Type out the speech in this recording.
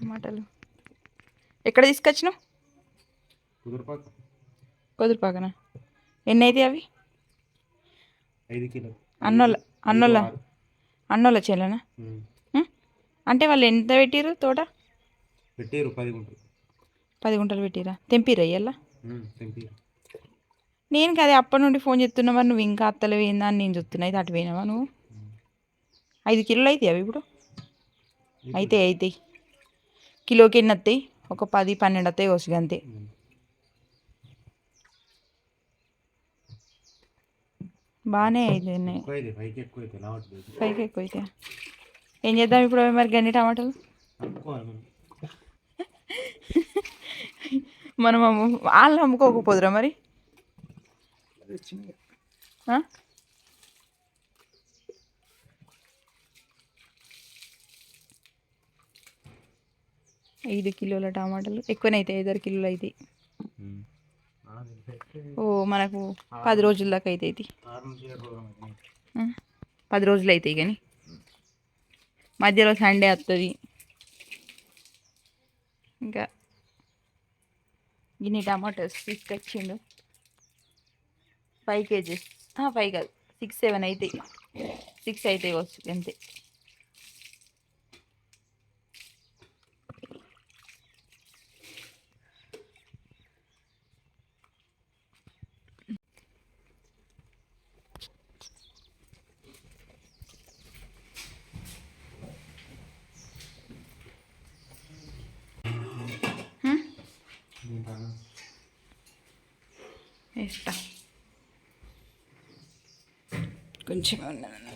టమాటాలు ఎక్కడ తీసుకొచ్చినావు? కుదురుపాక. కుదురుపాకన? ఎన్ని అయితే అవి అన్నోళ్ళ అన్నోళ్ళ అన్నోళ్ళ చేలనా? అంటే వాళ్ళు ఎంత పెట్టిరు తోట? పెట్టారు పది గుంటలు. పది గుంటలు పెట్టిరా తెంపిరా ఇయ్యాల? తెంపి నేను కదా అప్పటి నుండి ఫోన్ చేస్తున్నా మరి నువ్వు ఇంకా అత్తలేవు ఏందా అని నేను చూస్తున్నా. అయితే అటు పోయినావా నువ్వు? ఐదు కిలోలు అవుతాయి అవి ఇప్పుడు? అయితే అవుతాయి కిలోకి ఎన్ని వస్తాయి ఒక పది పన్నెండు వస్తాయి వస్తుంది అంతే బాగానే అయితే పైకి ఎక్కువ అయితే ఏం చేద్దాం ఇప్పుడు మరి గన్ని టమాటాలు? మనం. వాళ్ళు అమ్ముకోకపోదురా మరి? ఐదు కిలోల టమాటాలు. ఎక్కువనే అవుతాయి ఐదారు కిలోలు అవుతాయి ఓ మనకు పది రోజుల దాకా అవుతాయి పది రోజులు అవుతాయి కానీ మధ్యలో సండే వస్తుంది ఇంకా ఇన్ని టమాటోస్ తీసుకొచ్చిండు. Five KGs. ఫైవ్ కాదు సిక్స్ సెవెన్ అవుతాయి సిక్స్ అవుతాయి వచ్చు అంతే. వేస్తా కొంచెం ఉన్నదన్న